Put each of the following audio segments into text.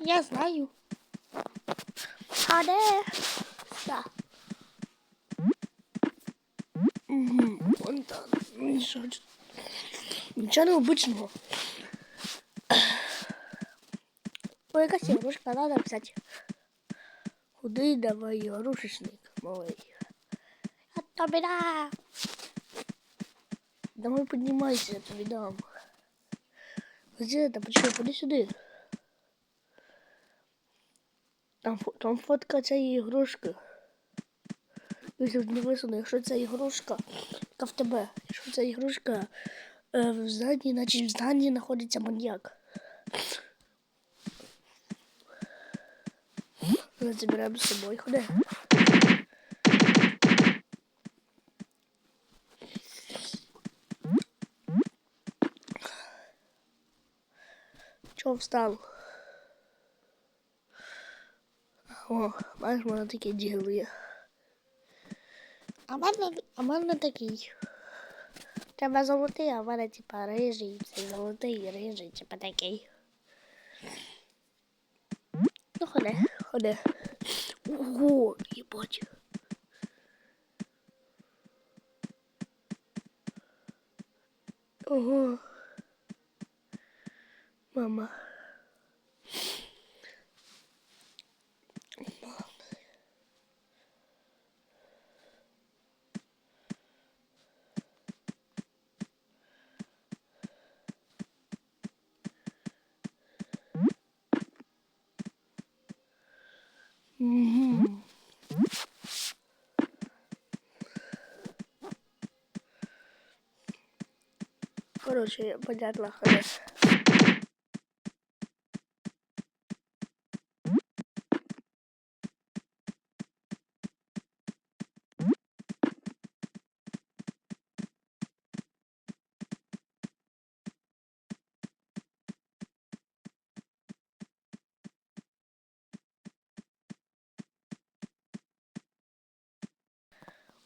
Я знаю. А де? Да. Угу, вон там. Нічого. Нічого необычного. Ой, якась ігрушка, надо взяти. Куди давай ігрушечник малий? Я тобі дам. Давай піднімайся, я тобі дам. Где это? Почему? Ходи сюди. Там, там фотка цієї ігрушки. Тут написано, якщо ця ігрушка, яка в тебе, якщо ця ігрушка е, в зданні, значить в зданні знаходиться маньяк. Ми заберемо з собою, ходи. Чого встав? o başmanındaki cihazıya. Amanda'daki. Já mas eu montei a vara de parede, eu montei a rede de pataquei. Olha, olha. Uhul, e pode. Uhul. Mamãe. Короче, понятно, ходи.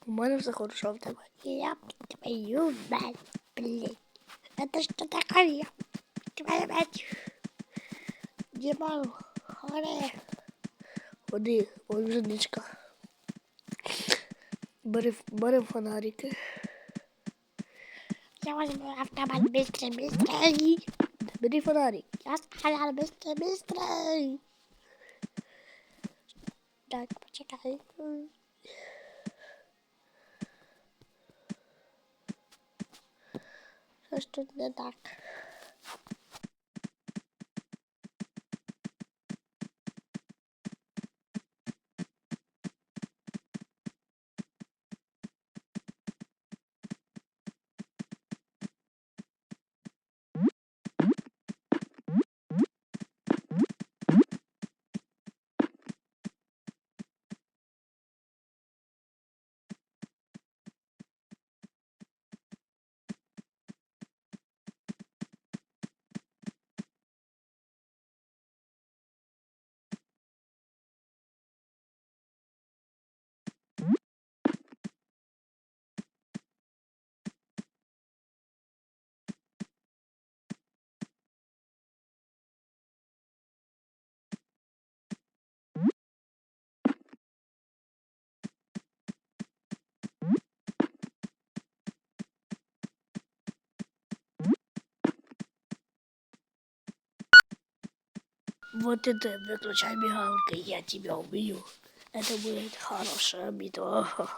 У мене все хорошо в. Я твою мать, блядь. Это что такое? Твою мать. Диман, ходи. Ходи, вон жіночка. Бери, бери фонарики. Я возьму автомат быстрый, быстрый. Бери фонарик. Я сказала быстрый, быстрый. Так, почекай. Щось тут так. Вот это выключай мигалки, я тебя убью. Это будет хорошая битва.